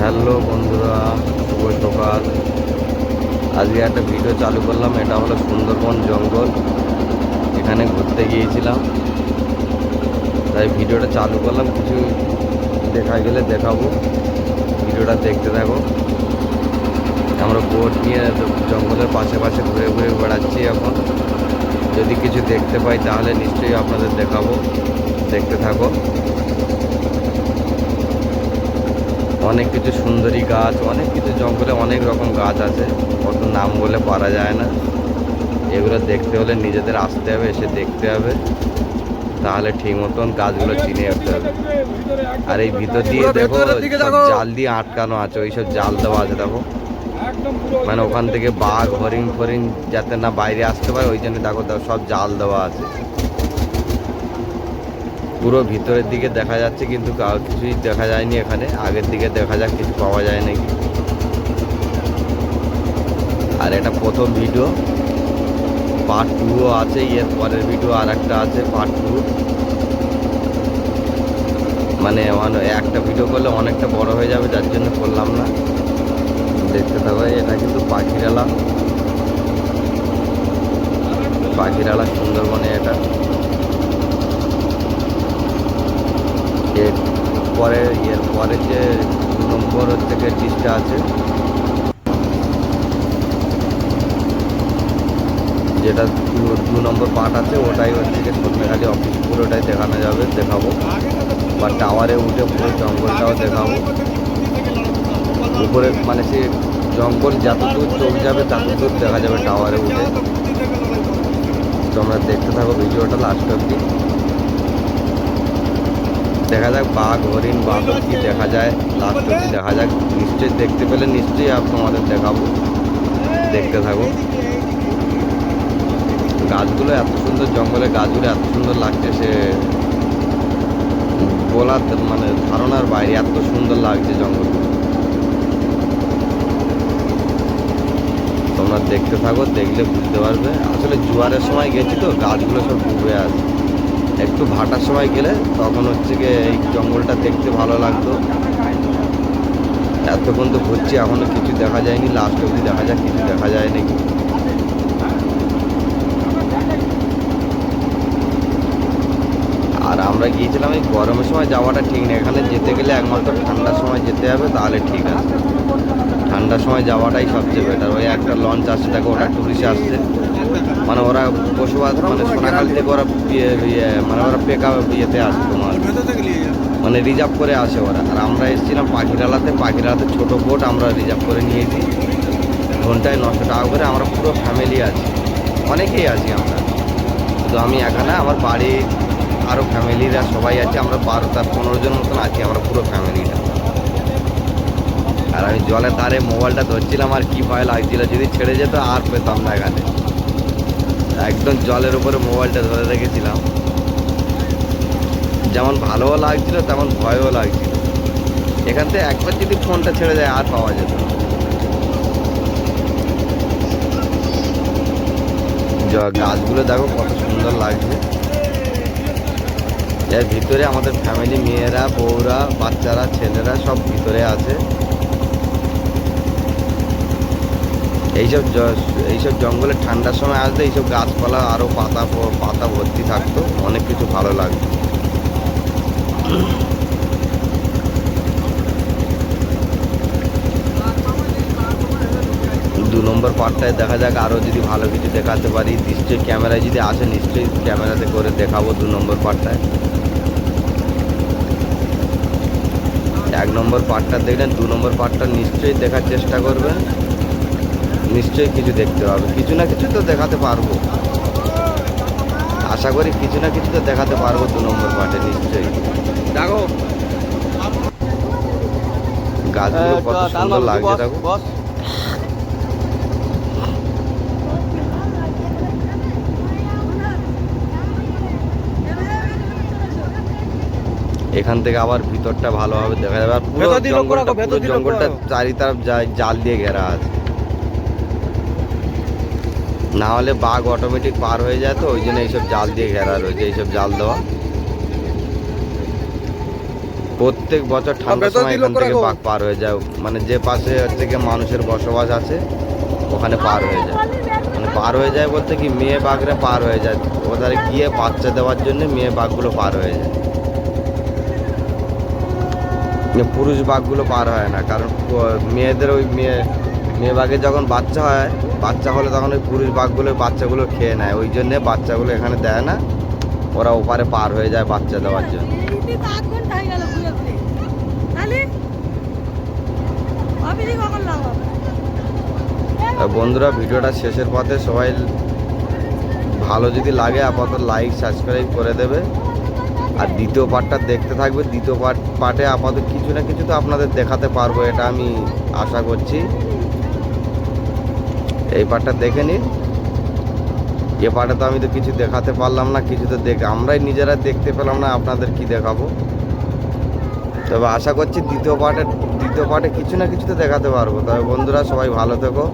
Hello বন্ধুরা, শুভ সকাল। আজকে একটা ভিডিও চালু করলাম, এটা হলো সুন্দরবন জঙ্গল। এখানে ঘুরতে গিয়েছিলাম। তাই ভিডিওটা চালু করলাম, কিছু দেখা গেলে দেখাবো। ভিডিওটা দেখতে থাকো। আমরা বোট নিয়ে জঙ্গলের পাশে পাশে ঘুরে ঘুরে বেড়াচ্ছি এখন। যদি কিছু দেখতে পাই, তাহলে নিশ্চয়ই আপনাদের দেখাবো। দেখতে থাকো। অনেক কিছু সুন্দরী গাছ অনেক কিছু জঙ্গলে অনেক রকম গাছ আছে। কত নাম বলে পারা যায় না। এগুলো দেখতে হলে নিজেদের আসতে হবে এসে দেখতে হবে। তাহলে ঠিক মতন গাছগুলো চিনে আসতে হবে। আর এই ভিতর দিয়ে দেখো। জাল দিয়ে আটকানো আছে ওইসব জাল দেওয়া আছে দেখো। মানে ওখান থেকে বাঘ হরিণ ফরিং যাতে না বাইরে আসতে পারে ওই জন্য দেখো দেখো সব জাল দেওয়া আছে। পুরো ভিতরের দিকে দেখা যাচ্ছে, কিন্তু কাউ- কিছুই দেখা যায়নি এখানে। আগের দিকে দেখা যাক কিছু পাওয়া যায় নাকি। আর এটা প্রথম ভিডিও। পার্ট টুও আছে, এর পরের ভিডিও আর একটা আছে পার্ট টু মানে একটা ভিডিও করলে অনেকটা বড় হয়ে যাবে, যার জন্য করলাম না। দেখতে থাকো, এটা কিন্তু পাখিরালা। পাখিরালা সুন্দরবনে এটা। এর পরে এর পরে যে নম্বর হচ্ছে গিয়ে আছে। যেটা দু- নম্বর পার্ট আছে, ওটাই হচ্ছে গিয়ে সন্ধ্যেখালি অফিস পুরোটাই দেখানো যাবে, দেখাবো। বা টাওয়ারে উঠে পুরো জঙ্গলটাও দেখাবো। উপরে মানে সে জঙ্গল যত দূর চোখ যাবে তত দূর দেখা যাবে টাওয়ারে উঠে। তোমরা দেখতে থাকো ভিডিওটা লাস্ট অব্দি দেখা যাক বাঘ হরিণ বাঁদর কি দেখা যায় লাস্ট অব্দি দেখা যাক। নিশ্চয়ই দেখতে পেলে নিশ্চয়ই তোমাদের দেখাবো। দেখতে থাকো। গাছগুলো এত সুন্দর জঙ্গলে গাছগুলো এত সুন্দর লাগছে সে বলার মানে ধারণার বাইরে এত সুন্দর লাগছে জঙ্গলগুলো। তোমরা দেখতে থাকো, দেখলে বুঝতে পারবে। আসলে জোয়ারের সময় গেছি তো, গাছগুলো সব ডুবে আছে। একটু ভাটার সময় গেলে তখন হচ্ছে গিয়ে এই জঙ্গলটা দেখতে ভালো লাগতো। এতক্ষণ তো ঘুরছি এখনও কিছু দেখা যায়নি লাস্ট অবধি দেখা যাক কিছু দেখা যায় নাকি। আর আমরা গিয়েছিলাম এই গরমের সময়, যাওয়াটা ঠিক না এখানে যেতে গেলে একমাত্র ঠান্ডার সময় যেতে হবে, তাহলে ঠিক আছে। ঠান্ডার সময় যাওয়াটাই সবচেয়ে বেটার ওই একটা লঞ্চ আসছে, দেখো, ওটা টুরিস্ট আসছে। ওরা মানে সোনাখাল থেকে ওরা ইয়ে ইয়ে মানে ওরা পেকা ইয়েতে আসে তোমার। মানে রিজার্ভ করে আসে ওরা। আর আমরা এসেছিলাম পাখিরালাতে। পাখিরালাতে ছোটো বোট আমরা রিজার্ভ করে নিয়েছি। ঘন্টায় নশো টাকা করে আমরা পুরো ফ্যামিলি আছি। অনেকেই আছি আমরা। তো আমি এখানে আমার বাড়ি আরও ফ্যামিলিরা সবাই আছে। আমরা বারো তার পনেরো জন মতন আছি আমরা পুরো ফ্যামিলিটা আর আমি জলের ধারে মোবাইলটা ধরছিলাম আর কি ভয় লাগছিল, যদি ছেড়ে যেত আর পেতাম না এখানে। একদম জলের উপরে মোবাইলটা ধরে রেখেছিলাম। যেমন ভালোও লাগছিল, তেমন ভয়ও লাগছিল। এখান থেকে একবার যদি ফোনটা ছেড়ে যায় আর পাওয়া যেত। গাছগুলো দেখো কত সুন্দর লাগছে। এর ভিতরে আমাদের ফ্যামিলি মেয়েরা, বউরা, বাচ্চারা, ছেলেরা সব ভিতরে আছে। এইসব এইসব জঙ্গলে ঠান্ডার সময় আসলে এইসব গাছপালা আরও পাতা পাতা ভর্তি থাকতো। অনেক কিছু ভালো লাগতো। দু নম্বর পার্টটায় দেখা যাক আরও যদি ভালো কিছু দেখাতে পারি। নিশ্চয়ই ক্যামেরায় যদি আসে, নিশ্চয়ই ক্যামেরাতে করে দেখাবো দু নম্বর পার্টটায়। এক নম্বর পার্টটা দেখলেন, দু নম্বর পার্টটা নিশ্চয়ই দেখার চেষ্টা করবেন। নিশ্চয়ই কিছু দেখতে পাবে। কিছু না কিছু তো দেখাতে পারব। আশা করি কিছু না কিছু তো দেখাতে পারব দু নম্বর পার্টে নিশ্চয়ই। দেখো। গাছগুলো কত সুন্দর লাগছে দেখো। এখান থেকে আবার ভিতরটা ভালোভাবে দেখা যাবে। আর পুরো জঙ্গলটা পুরো জঙ্গলটা। চারি তরফ জাল দিয়ে ঘেরা আছে। না হলে বাঘ অটোমেটিক পার হয়ে যায় তো ওই জন্য এইসব জাল দিয়ে ঘেরা রয়েছে এইসব জাল দেওয়া। প্রত্যেক বছর ঠান্ডার সময় এখান থেকে বাঘ পার হয়ে যায়। মানে যে পাশে হচ্ছে গিয়ে মানুষের বসবাস আছে ওখানে পার হয়ে যায়। মানে পার হয়ে যায় বলতে কি মেয়ে বাঘরা পার হয়ে যায়। ওধারে গিয়ে বাচ্চা দেওয়ার জন্য মেয়ে বাঘগুলো পার হয়ে যায়। যে পুরুষ বাঘগুলো পার হয় না কারণ মেয়েদের ওই মেয়ে মেয়ে বাঘের যখন বাচ্চা হয় বাচ্চা হলে তখন ওই পুরুষ বাঘগুলো বাচ্চাগুলো খেয়ে নেয়। ওই জন্যে বাচ্চাগুলো এখানে দেয় না। ওরা ওপারে পার হয়ে যায় বাচ্চা দেওয়ার জন্য। বন্ধুরা ভিডিওটা শেষের পথে সবাই ভালো যদি লাগে আপাতত লাইক সাবস্ক্রাইব করে দেবে। আর দ্বিতীয় পার্টটা দেখতে থাকবে। দ্বিতীয় পার্ট পার্টে আপাতত কিছু না কিছু তো আপনাদের দেখাতে পারব এটা আমি আশা করছি। এই পাটটা দেখে নিন। এ পার্টে তো আমি তো কিছু দেখাতে পারলাম না, কিছু তো দেখ আমরাই নিজেরা দেখতে পেলাম না, আপনাদের কি দেখাবো? তবে আশা করছি দ্বিতীয় পার্টে দ্বিতীয় পার্টে কিছু না কিছু তো দেখাতে পারব। তবে বন্ধুরা সবাই ভালো থেকো।